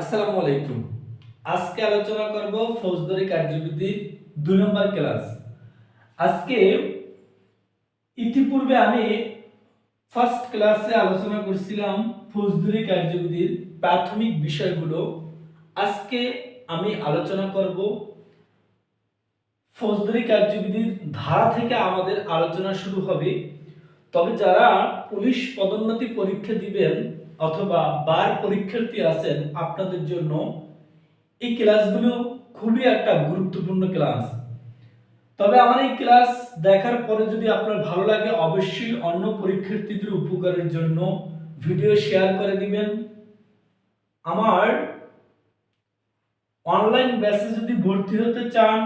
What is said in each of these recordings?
আসসালামু আলাইকুম। আজকে আলোচনা করব ফৌজদারি কার্যবিধির দুই নম্বর ক্লাস। আজকে ইতিপূর্বে আমি ফার্স্ট ক্লাসে আলোচনা করছিলাম ফৌজদারি কার্যবিধির প্রাথমিক বিষয়গুলো। আজকে আমি আলোচনা করব ফৌজদারি কার্যবিধির ধারা থেকে আমাদের আলোচনা শুরু হবে। তবে যারা পুলিশ পদোন্নতি পরীক্ষা দিবেন অথবা বার পরীক্ষার্থী আছেন আপনাদের জন্য, এই ক্লাসগুলো খুবই একটা গুরুত্বপূর্ণ ক্লাস। তবে আমার এই ক্লাস দেখার পরে যদি আপনার ভালো লাগে, অবশ্যই অন্য পরীক্ষার্থীদের উপকারের জন্য ভিডিও শেয়ার করে দিবেন। আমার অনলাইন ব্যাচে যদি ভর্তি হতে চান,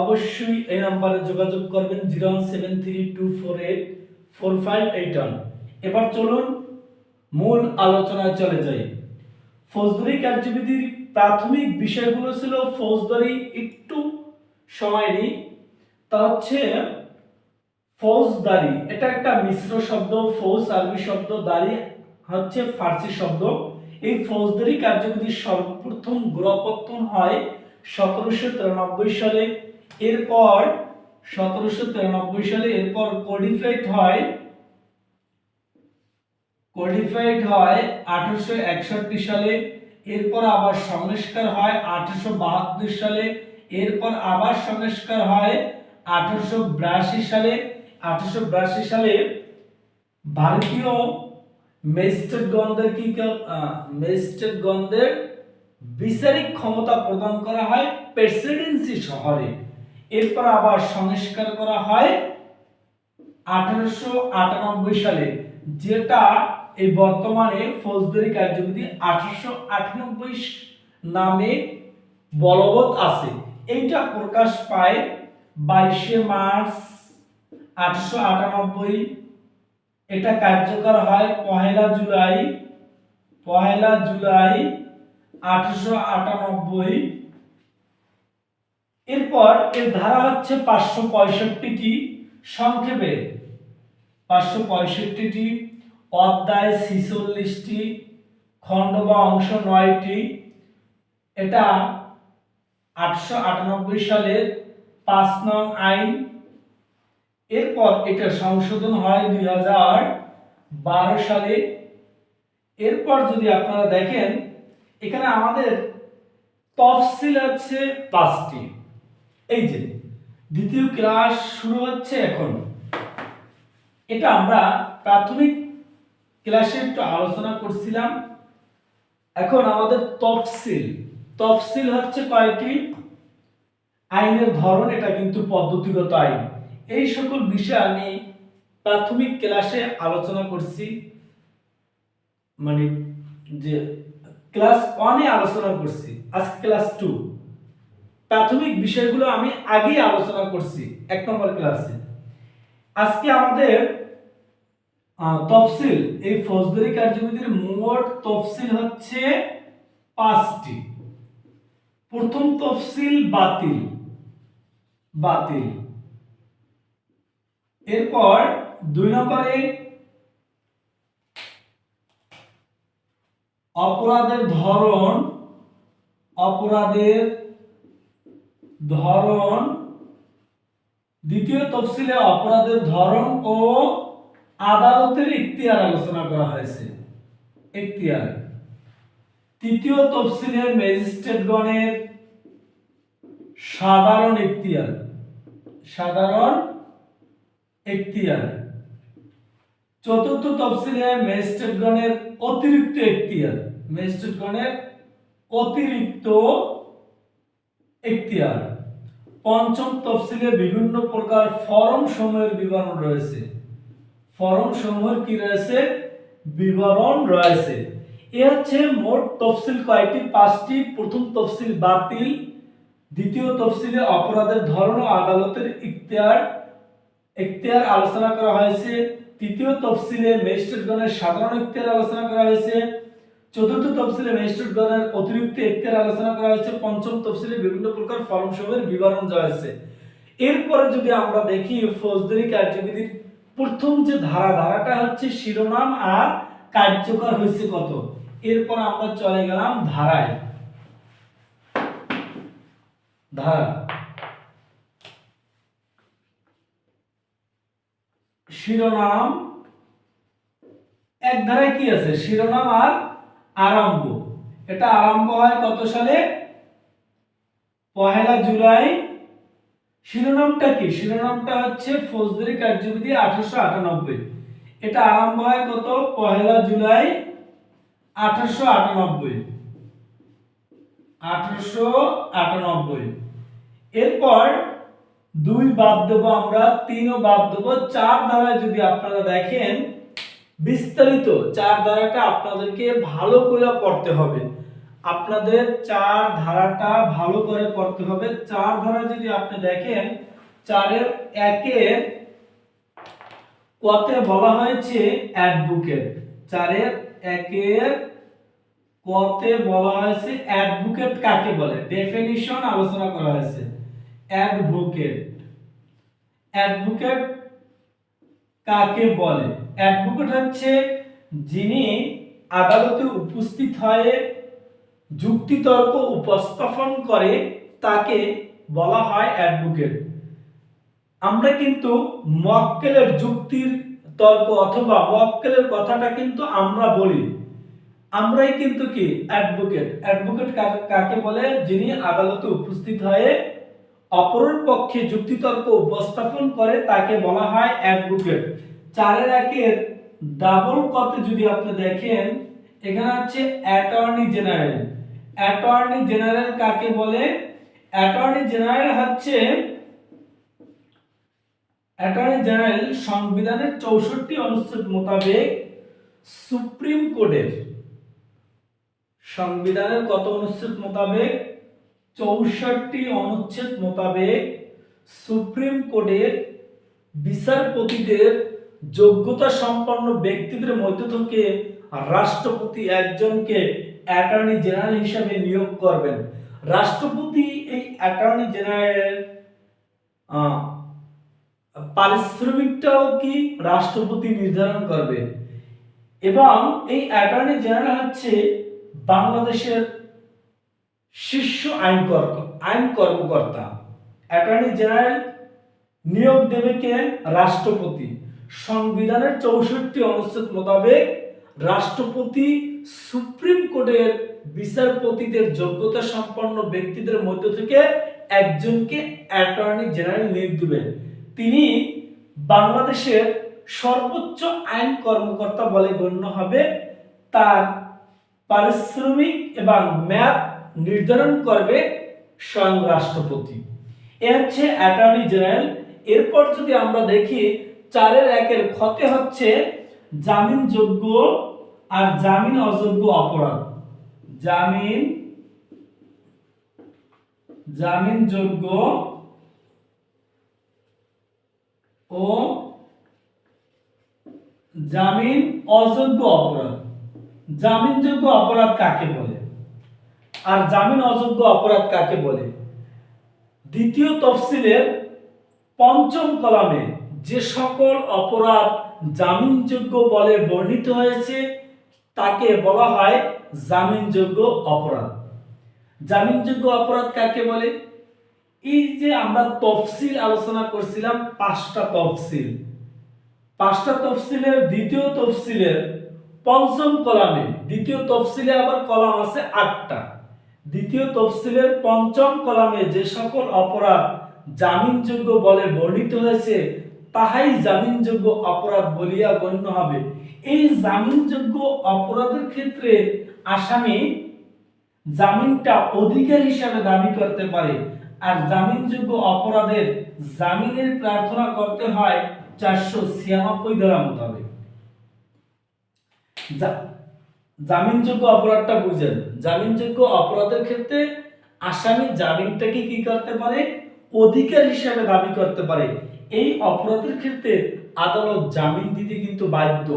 অবশ্যই এই নাম্বারে যোগাযোগ করবেন, zero seven three two four eight four five eight one. এবার চলুন মূল আলোচনায় চলে যাই। ফৌজদারি কার্যবিধির প্রাথমিক বিষয়গুলো ছিল ফৌজদারি একটু সময় নিই। তা হচ্ছে ফৌজদারি, এটা একটা মিশ্র শব্দ, ফৌজ আরবি শব্দ, দারি হচ্ছে ফার্সি শব্দ। এই ফৌজদারি কার্যবিধি সর্বপ্রথম গোড়াপত্তন হয় সতেরোশো তিরানব্বই সালে। এরপর সতেরোশো তিরানব্বই সালে এরপর কোডিফাইড হয় কোডিফাইড হয় আঠারোশো একষট্টি সালে, এরপর আবার সংস্কার হয় আঠারোশো বাহাত্তর সালে, এরপর আবার সংস্কার হয় আঠারোশো বিরাশি সালে। আঠারোশো বিরাশি সালে ভারতীয় ম্যাজিস্ট্রেটগণদের কি ম্যাজিস্ট্রেটগণদের বিচারিক ক্ষমতা প্রদান করা হয় প্রেসিডেন্সি শহরে। এরপর আবার সংস্কার করা হয় আঠারোশো আটানব্বই সালে, যেটা এই বর্তমানে ফৌজদারি কার্যবিধি আঠারোশো আটানব্বই নামে বলবৎ আছে। এইটা প্রকাশ পায় বাইশে মার্চ আঠারোশো আটানব্বই। এটা কার্যকর হয় পহেলা জুলাই। পহেলা জুলাই আঠারোশো আটানব্বই। এরপর এর ধারা হচ্ছে পাঁচশো পঁয়ষট্টিটি সংক্ষেপে। পাঁচশো পঁয়ষট্টিটি অধ্যায় ছিচল্লিশটি খণ্ড বা অংশ নয়টি। এটা আটশো আটানব্বই সালের পাঁচ নং আইন। এরপর এটা সংশোধন হয় দুই হাজার বারো সালে। এরপর যদি আপনারা দেখেন, এখানে আমাদের তফসিল হচ্ছে পাঁচটি। এই যে, দ্বিতীয় ক্লাস শুরু হচ্ছে এখন। এটা আমরা প্রাথমিক ক্লাসে একটু আলোচনা করছিলাম। এখন আমাদের তফসিল। তফসিল হচ্ছে কয়টি? আইনের ধরন, এটা কিন্তু পদ্ধতিগত আইন। এই সকল বিষয় আমি প্রাথমিক ক্লাসে আলোচনা করছি। মানে যে ক্লাস ওয়ানে আলোচনা করছি, আজকে ক্লাস টু প্রাথমিক বিষয়গুলো আমি আগেই আলোচনা করছি, এক নম্বর ক্লাসে। আজকে আমাদের তফসিল, এই ফৌজদারি কার্যবিধির মোট তফসিল হচ্ছে পাঁচটি। প্রথম তফসিল বাতিল বাতিল। এরপর দুই নম্বরে অপরাধের ধরন অপরাধের ধরন। দ্বিতীয় তফসিলে অপরাধের ধরন ও আদালতের ইখতিয়ার আলোচনা করা হয়েছে। ইখতিয়ার। তৃতীয় তফসিলে ম্যাজিস্ট্রেটগণের সাধারণ ইখতিয়ার। সাধারণ এখতিয়ার চতুর্থ তফসিলে ম্যাজিস্ট্রেটগণের অতিরিক্ত এখতিয়ার ম্যাজিস্ট্রেটগণের অতিরিক্ত এখতিয়ার পঞ্চম তফসিলে বিভিন্ন প্রকার ফরম সমূহের বিবরণ রয়েছে। ফরম সমূহের কি রয়েছে? বিবরণ রয়েছে। এ হচ্ছে মোট তফসিল কয়টি? পাঁচটি। প্রথম তফসিল বাতিল। দ্বিতীয় তফসিলে অপরাধের ধরন আদালতের ইখতিয়ার। ইখতিয়ার আলোচনা করা হয়েছে। তৃতীয় তফসিলে ম্যাজিস্ট্রেটগণের সাধারণ ইখতিয়ার আলোচনা করা হয়েছে। চতুর্থ তফসিলে ম্যাজিস্ট্রেটগণের অতিরিক্ত ইখতিয়ার আলোচনা করা হয়েছে। পঞ্চম তফসিলে বিভিন্ন প্রকার ফরম সমূহের বিবরণ হয়েছে। এরপরে যদি আমরা দেখি ফৌজদারি কার্যবিধির প্রথম যে ধারা, ধারাটা হচ্ছে শিরোনাম আর কার্যকর হয়েছে কত? এরপর আমরা চলে গেলাম ধারায়। ধারা। শিরোনাম, এক ধারায় কি আছে? শিরোনাম আর আরম্ভ। এটা আরম্ভ হয় কত সালে? পহেলা জুলাই শিরোনামটা কি? শিরোনামটা হচ্ছে ফৌজদারি কার্যবিধি আঠারোশো আটানব্বই। এটা আরম্ভ হয় কত? পহেলা জুলাই আঠারোশো আটানব্বই। এরপর দুই বাদ দেবো আমরা, তিনও বাদ দেবো। চার ধারায় যদি আপনারা দেখেন, বিস্তারিত চার ধারাটা আপনাদেরকে ভালো করে পড়তে হবে। আপনাদের চার ধারাটা ভালো করে পড়তে হবে। চার ধারা যদি আপনি দেখেন, চারের একের কতে বলা হয়েছে অ্যাডভোকেট। চারের একের কতে বলা হয়েছে অ্যাডভোকেট কাকে বলে? ডেফিনিশন আলোচনা করা হয়েছে। অ্যাডভোকেট। অ্যাডভোকেট কাকে বলে? অ্যাডভোকেট হচ্ছে যিনি আদালতে উপস্থিত হয়ে যুক্তিতর্ক উপস্থাপন করে তাকে বলা হয় অ্যাডভোকেট। আমরা কিন্তু মক্কেলের যুক্তির তর্ক অথবা মক্কেলের কথাটা কিন্তু আমরা বলি। আমরাই কিন্তু কি? অ্যাডভোকেট। অ্যাডভোকেট কাকে বলে? যিনি আদালতে উপস্থিত হয়ে অপরের পক্ষে যুক্তিতর্ক উপস্থাপন করে তাকে বলা হয় অ্যাডভোকেট। চারের একের ডাবল কতে যদি আপনি দেখেন, এখানে হচ্ছে অ্যাটর্নি জেনারেল। অ্যাটর্নি জেনারেল কাকে বলে? অ্যাটর্নি জেনারেল হচ্ছে অ্যাটর্নি জেনারেল সংবিধানের চৌষট্টি অনুচ্ছেদ মোতাবেক সুপ্রিম কোর্টের সংবিধানের কত অনুচ্ছেদ মোতাবেক? চৌষট্টি অনুচ্ছেদ মোতাবেক সুপ্রিম কোর্টের বিচারপতিদের যোগ্যতা সম্পন্ন ব্যক্তিদের মধ্য থেকে রাষ্ট্রপতি একজনকে অ্যাটর্নি জেনারেল হিসাবে নিয়োগ করবেন। রাষ্ট্রপতি এই অ্যাটর্নি জেনারেল পারিশ্রমিকটাও কি রাষ্ট্রপতি নির্ধারণ করবে? এবং এই অ্যাটর্নি জেনারেল হচ্ছে বাংলাদেশের শীর্ষ আইন আইন কর্মকর্তা। অ্যাটর্নি জেনারেল নিয়োগ দেবে কে? রাষ্ট্রপতি। সংবিধানের চৌষট্টি অনুচ্ছেদ মোতাবেক রাষ্ট্রপতি সুপ্রিম কোর্টের বিচারপতিদের যোগ্যতা সম্পন্ন ব্যক্তিদের মধ্য থেকে একজনকে অ্যাটর্নি জেনারেল নিয়োগ দেবেন। তিনি বাংলাদেশের সর্বোচ্চ আইন কর্মকর্তা বলে গণ্য হবে। তার পারিশ্রমিক এবং ম্যাপ নির্ধারণ করবে স্বয়ং রাষ্ট্রপতি। এ হচ্ছে অ্যাটর্নি জেনারেল। এরপর যদি আমরা দেখি, চারের একের ক্ষতে হচ্ছে জামিনযোগ্য আর জামিন অযোগ্য অপরাধ। জামিন জামিনযোগ্য ও জামিন অযোগ্য অপরাধ। জামিনযোগ্য অপরাধ কাকে বলে? আর জামিন অযোগ্য অপরাধ কাকে বলে? দ্বিতীয় তফসিলের পঞ্চম কলামে যে সকল অপরাধ জামিনযোগ্য বলে বর্ণিত হয়েছে তাকে বলা হয় জামিনযোগ্য অপরাধ। জামিনযোগ্য অপরাধ কাকে বলে? এই যে আমরা তফসিল আলোচনা করছিলাম, পাঁচটা তফসিল। পাঁচটা তফসিলের দ্বিতীয় তফসিলের পঞ্চম কলামে, দ্বিতীয় তফসিলে আবার কলাম আছে আটটা। দ্বিতীয় তফসিলের পঞ্চম কলামে যে সকল অপরাধ জামিনযোগ্য বলে বর্ণিত হয়েছে, তাহাই জামিনযোগ্য অপরাধ বলিয়া গণ্য হবে। এই জামিনযোগ্য অপরাধের ক্ষেত্রে আসামি জামিনটা অধিকার হিসাবে দাবি করতে পারে। আর জামিনযোগ্য অপরাধের জামিনের প্রার্থনা করতে হয় চারশো ছিয়ানব্বই ধারা মোতাবেক জামিনযোগ্য অপরাধটা বুঝেন। জামিনযোগ্য অপরাধের ক্ষেত্রে আসামি জামিনটাকে কি করতে পারে? অধিকার হিসাবে দাবি করতে পারে। এই অপরাধের ক্ষেত্রে আদালত জামিন দিতে কিন্তু বাধ্য।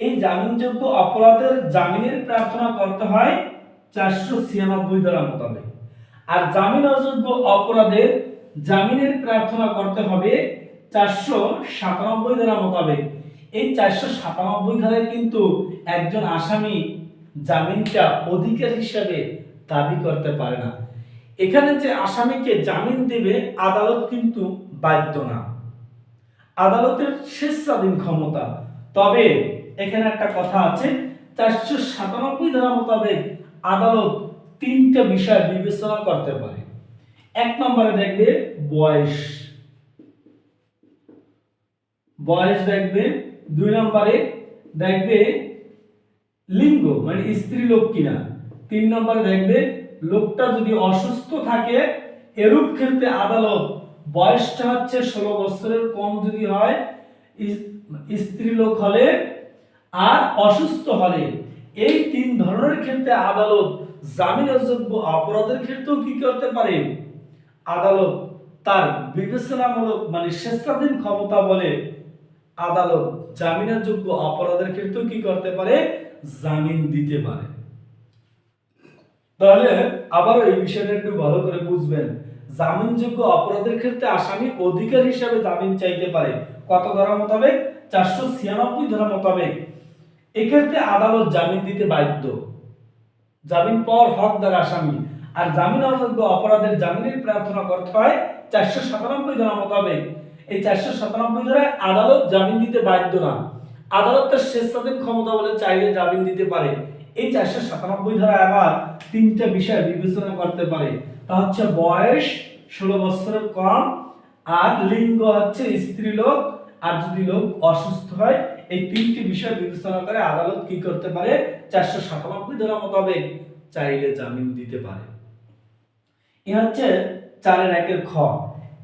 এই জামিনযোগ্য অপরাধের জামিনের প্রার্থনা করতে হয় চারশো ছিয়ানব্বই ধারা মোতাবেক। আর জামিন অযোগ্য অপরাধের জামিনের প্রার্থনা করতে হবে চারশো সাতানব্বই ধারা মোতাবেক। এই চারশো সাতানব্বই ধারায় কিন্তু একজন আসামি জামিনটা অধিকার হিসাবে দাবি করতে পারে না। এখানে যে আসামিকে জামিন দেবে আদালত কিন্তু বাধ্য না। আদালতের স্বেচ্ছাধীন ক্ষমতা। তবে এখানে একটা কথা আছে, চারশো সাতানব্বই ধারা মোতাবেক আদালত তিনটা বিষয় বিবেচনা করতে পারে। এক নম্বরে দেখবে বয়স। বয়স দেখবে। দুই নম্বরে দেখবে লিঙ্গ মানে স্ত্রী লোক কিনা। তিন নম্বরে দেখবে লোকটা যদি অসুস্থ থাকে, এরূপ ক্ষেত্রে আদালত বয়সটা হচ্ছে ষোলো বছরের কম যদি হয় স্ত্রী লোক হলে আর অসুস্থ হলে এই তিন ধরনের ক্ষেত্রে আদালত জামিনযোগ্য অপরাধের ক্ষেত্রেও কি করতে পারে? আদালত তার বিবেচনামূলক মানে স্বেচ্ছাধীন ক্ষমতা বলে আদালত জামিনের যোগ্য অপরাধের ক্ষেত্রেও কি করতে পারে? জামিন দিতে পারে। তাহলে আবারও এই বিষয়টা একটু ভালো করে বুঝবেন। জামিনযোগ্য অপরাধের ক্ষেত্রে আসামি অধিকার হিসাবে জামিন চাইতে পারে। কত ধারা মোতাবেক? চারশো ছিয়ানব্বই ধারা মোতাবেক। এক্ষেত্রে আদালত জামিন দিতে বাধ্য। জামিন পাওয়ার হকদার আসামি। আর জামিন অযোগ্য অপরাধের জামিনের প্রার্থনা করতে হয় চারশো সাতানব্বই ধারা মোতাবেক। এই চারশো সাতানব্বই ধারায় আদালত জামিন দিতে বাধ্য না। আদালত তার স্বেচ্ছাধীন ক্ষমতা বলে চাইলে জামিন দিতে পারে। এই চারশো সাতানব্বই ধারা আবার তিনটা বিষয় বিবেচনা করতে পারে। তা হচ্ছে বয়স, ষোলো বছরের কম, আর লিঙ্গ হচ্ছে স্ত্রী লোক আর যদি লোক অসুস্থ হয় এই তিনটি বিষয় বিবেচনা করে আদালত কি করতে পারে? চারশো সাতানব্বই ধারা মোতাবেক চাইলে জামিন দিতে পারে। এ হচ্ছে চারের একের খ।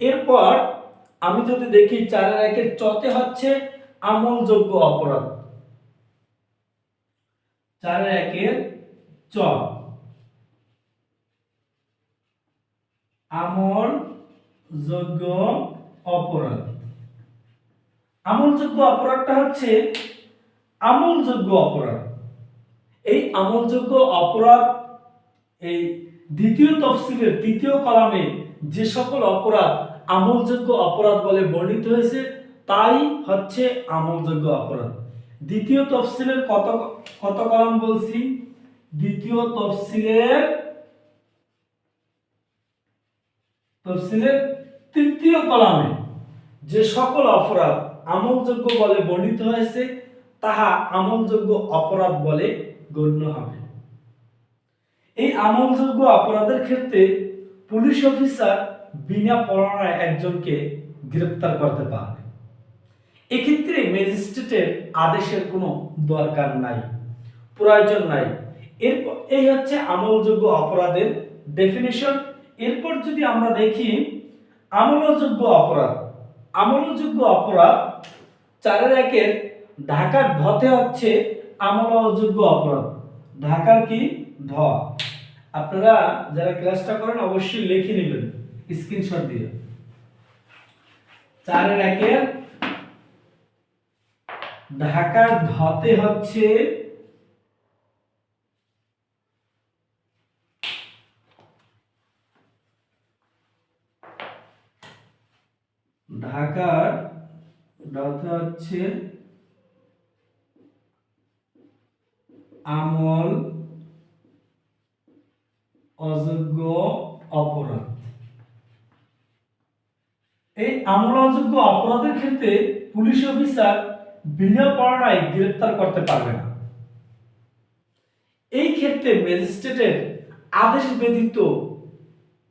এরপর আমি যদি দেখি চারের একের চতে হচ্ছে আমলযোগ্য অপরাধ। চারের একের চ। আমল যোগ্য অপরাধ। আমলযোগ্য অপরাধটা হচ্ছে আমলযোগ্য অপরাধ। এই আমলযোগ্য অপরাধ, এই দ্বিতীয় তফসিলের তৃতীয় কলামে যে সকল অপরাধ আমলযোগ্য অপরাধ বলে বর্ণিত হয়েছে, তাই হচ্ছে আমলযোগ্য অপরাধ। দ্বিতীয় তফসিলের কত কত কলাম বলছি? দ্বিতীয় তফসিলের তফসিলের তৃতীয় কলামে যে সকল অপরাধ আমলযোগ্য বলে বর্ণিত হয়েছে, তাহা আমলযোগ্য অপরাধ বলে গণ্য হবে। এই আমলযোগ্য অপরাধের ক্ষেত্রে পুলিশ অফিসার বিনা পরোয়ানায় একজনকে গ্রেপ্তার করতে পারবে। এক্ষেত্রে ম্যাজিস্ট্রেটের আদেশের কোনো দরকার নাই, প্রয়োজন নাই। এরপর এই হচ্ছে আমলযোগ্য অপরাধের ডেফিনেশন এরপর যদি আমরা দেখি, আমলযোগ্য অপরাধ আমলযোগ্য অপরাধ, চারের একের ঢাকার ধতে হচ্ছে আমল আমলযোগ্য অপরাধ। ঢাকার কি? ধ। আপনারা যারা ক্লাসটা করেন অবশ্যই লিখে নেবেন স্ক্রিনশট দিয়ে। চারের একের ঢাকার ধতে হচ্ছে ঢাকার ধতে হচ্ছে আমল অযোগ্য অপরাধ। এই আমল অযোগ্য অপরাধের ক্ষেত্রে পুলিশ অফিসার বিনা পরোয়ানায় গ্রেপ্তার করতে পারবে না। এই ক্ষেত্রে ম্যাজিস্ট্রেটের আদেশ ব্যতীত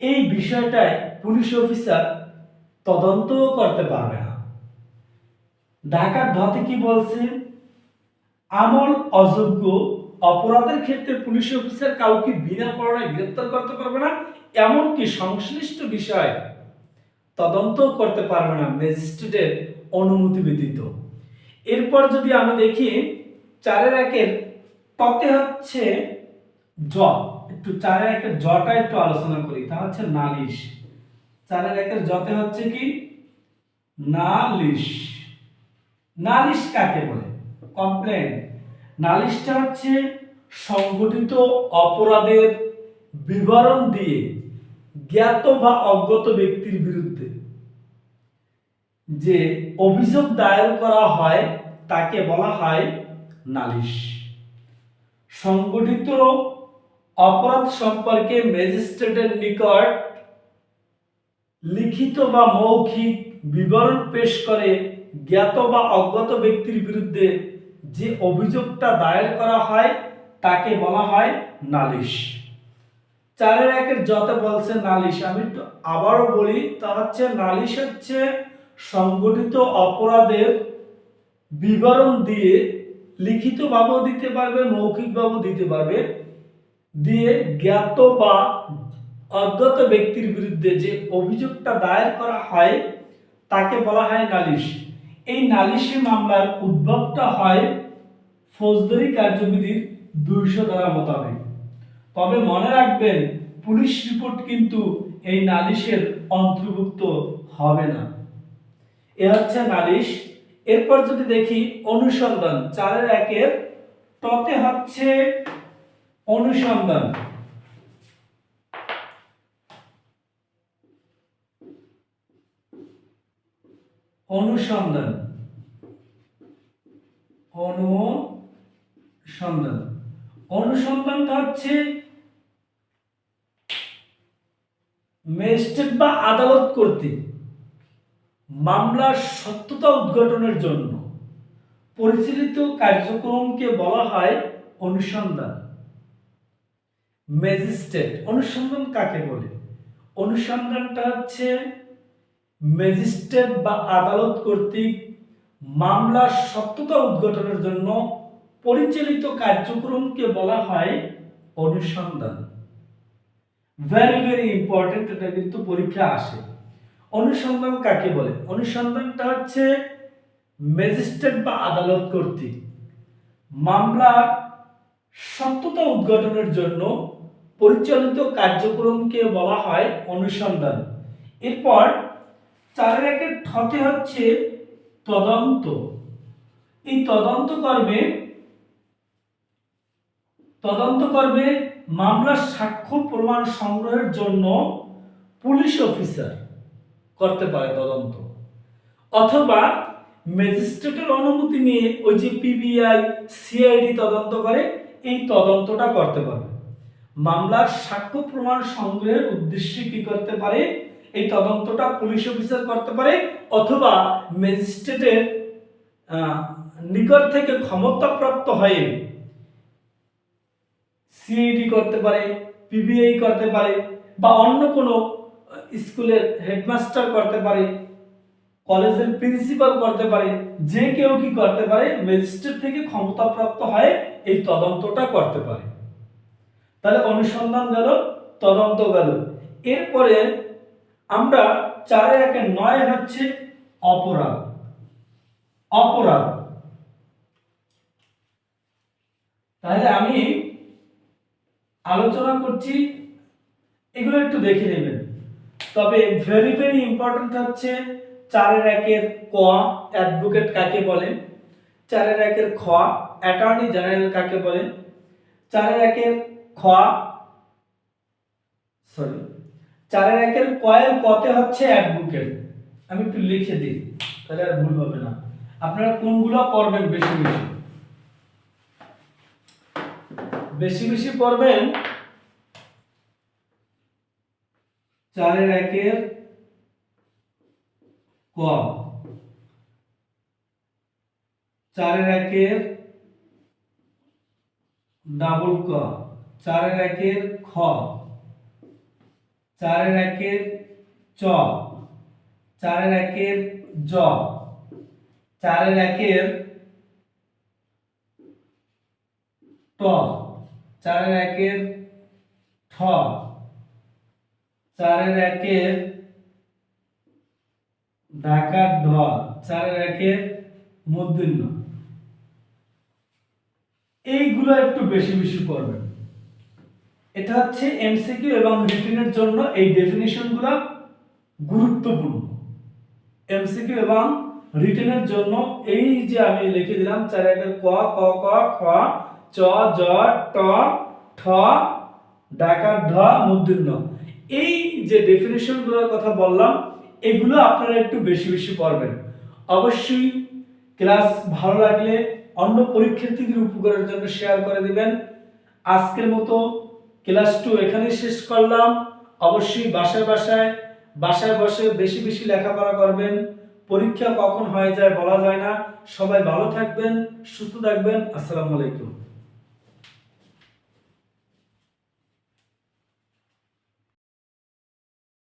এই বিষয়টায় পুলিশ অফিসার তদন্ত করতে পারবে না। ঢাকার ধতে কি বলছে? আমল অযোগ্য অপরাধের ক্ষেত্রে পুলিশ অফিসার কাউকে বিনা পরোয়ানায় গ্রেপ্তার করতে পারবে না, এমনকি সংশ্লিষ্ট বিষয় তদন্ত করতে পারবে না ম্যাজিস্ট্রেটের অনুমতি ব্যতীত। এরপর যদি আমি দেখি, চারের একের ততে হচ্ছে জ। একটু চারের একের জটা একটু আলোচনা করি, তা হচ্ছে নালিশ। চারের একের জতে হচ্ছে কি? নালিশ। নালিশ কাকে বলে? কমপ্লেন। নালিশটা হচ্ছে সংগঠিত অপরাধের বিবরণ দিয়ে জ্ঞাত বা অজ্ঞত ব্যক্তির বিরুদ্ধে যে অভিযোগ দায়ের করা হয় তাকে বলা হয় নালিশ। সংগঠিত অপরাধ সম্পর্কে ম্যাজিস্ট্রেটের নিকট লিখিত বা মৌখিক বিবরণ পেশ করে জ্ঞাত বা অজ্ঞাত ব্যক্তির বিরুদ্ধে যে অভিযোগটা দায়ের করা হয়, তাকে বলা হয় নালিশ। চারের একের যত বলছে নালিশ, আমি আবারও বলি, তা হচ্ছে নালিশ হচ্ছে সংগঠিত অপরাধের বিবরণ দিয়ে লিখিতভাবেও দিতে পারবে, মৌখিকভাবেও দিতে পারবে, দিয়ে জ্ঞাত বা অজ্ঞাত ব্যক্তির বিরুদ্ধে যে অভিযোগটা দায়ের করা হয়, তাকে বলা হয় নালিশ। এই নালিশি মামলার উদ্ভবটা হয় ফৌজদারি কার্যবিধির দুইশো ধারা মোতাবেক। তবে মনে রাখবেন, পুলিশ রিপোর্ট কিন্তু এই নালিশের অন্তর্ভুক্ত হবে না। এ হচ্ছে নালিশ। এরপর যদি দেখি অনুসন্ধান, চারের একের টতে হচ্ছে অনুসন্ধান। অনুসন্ধান। অনুসন্ধান। অনুসন্ধানটা হচ্ছে ম্যাজিস্ট্রেট বা আদালত কর্তৃক মামলার সত্যতা উদ্ঘাটনের জন্য পরিচালিত কার্যক্রমকে বলা হয় অনুসন্ধান। ম্যাজিস্ট্রেট, অনুসন্ধান কাকে বলে? অনুসন্ধানটা হচ্ছে ম্যাজিস্ট্রেট বা আদালত কর্তৃক মামলার সত্যতা উদ্ঘাটনের জন্য পরিচালিত কার্যক্রমকে বলা হয় অনুসন্ধান। ভেরি ভেরি ইম্পর্টেন্ট এটা কিন্তু পরীক্ষা আসে। অনুসন্ধান কাকে বলে? অনুসন্ধানটা হচ্ছে ম্যাজিস্ট্রেট বা আদালত কর্তৃক মামলার সত্যতা উদ্ঘাটনের জন্য পরিচালিত কার্যক্রমকে বলা হয় অনুসন্ধান। এরপর চারের একের ঠতে হচ্ছে তদন্ত। এই তদন্ত কর্মে তদন্ত কর্মে মামলার সাক্ষ্য প্রমাণ সংগ্রহের জন্য পুলিশ অফিসার করতে পারে তদন্ত। অথবা ম্যাজিস্ট্রেটের অনুমতি নিয়ে ওই যে পিবিআই, সিআইডি তদন্ত করে, এই তদন্তটা করতে পারে মামলার সাক্ষ্য প্রমাণ সংগ্রহের উদ্দেশ্যে কি করতে পারে? এই তদন্তটা পুলিশ অফিসার করতে পারে অথবা ম্যাজিস্ট্রেটের নিকট থেকে ক্ষমতাপ্রাপ্ত হয়ে সিআইডি করতে পারে পিবিআই করতে পারে বা অন্য কোনো স্কুলের হেডমাস্টার করতে পারে কলেজের প্রিন্সিপাল করতে পারে, যে কেউ কি করতে পারে ম্যাজিস্ট্রেট থেকে ক্ষমতাপ্রাপ্ত হয়ে এই তদন্তটা করতে পারে। তাহলে অনুসন্ধান গেল, তদন্ত গেল। এরপরে আমরা চারের একে নয় হচ্ছে অপরাধ। অপরাধ। তাহলে আমি আলোচনা করছি, এগুলো একটু দেখে নেবেন। তবে ভেরি ভেরি ইম্পর্টেন্ট হচ্ছে চারের একের ক অ্যাডভোকেট কাকে বলে? চারের একের খ অ্যাটর্নি জেনারেল কাকে বলে? চারের একের খ সরি চারের একের কয়ের কতে হচ্ছে অ্যাডভোকেট। আমি একটু লিখে দিই, তাহলে আর ভুল হবে না। আপনারা কোনগুলো পড়বেন বেশি বেশি? বেশি বেশি পড়বেন চারের একের ক। চারের একের ডাবল ক। চারের একের খ। চারের একের চ। চারের একের জ। চারের একের ট। চারের একের ঠ। চারের একের ঢাকার ঢ। চারের একের মূর্ধন্য এইগুলো একটু বেশি বেশি পড়বেন। এটা হচ্ছে এমসিকিউ এবং রিটেনের জন্য এই ডেফিনিশনগুলো গুরুত্বপূর্ণ। এমসিকিউ এবং রিটেনের জন্য এই যে আমি লিখে দিলাম চার একের ক ক ক, খ, চ, জ, ট, ঠ ডাকার ঢ মূর্ধন্য এই যে ডেফিনেশনগুলোর কথা বললাম, এগুলো আপনারা একটু বেশি বেশি পড়বেন। অবশ্যই ক্লাস ভালো লাগলে অন্য পরীক্ষার্থীদের উপকারের জন্য শেয়ার করে দিবেন। আজকের মতো ক্লাস টু এখানে শেষ করলাম। অবশ্যই বাসায় বাসায় বাসায় বসে বেশি বেশি লেখাপড়া করবেন। পরীক্ষা কখন হয়ে যায় বলা যায় না। সবাই ভালো থাকবেন, সুস্থ থাকবেন। আসসালামু আলাইকুম।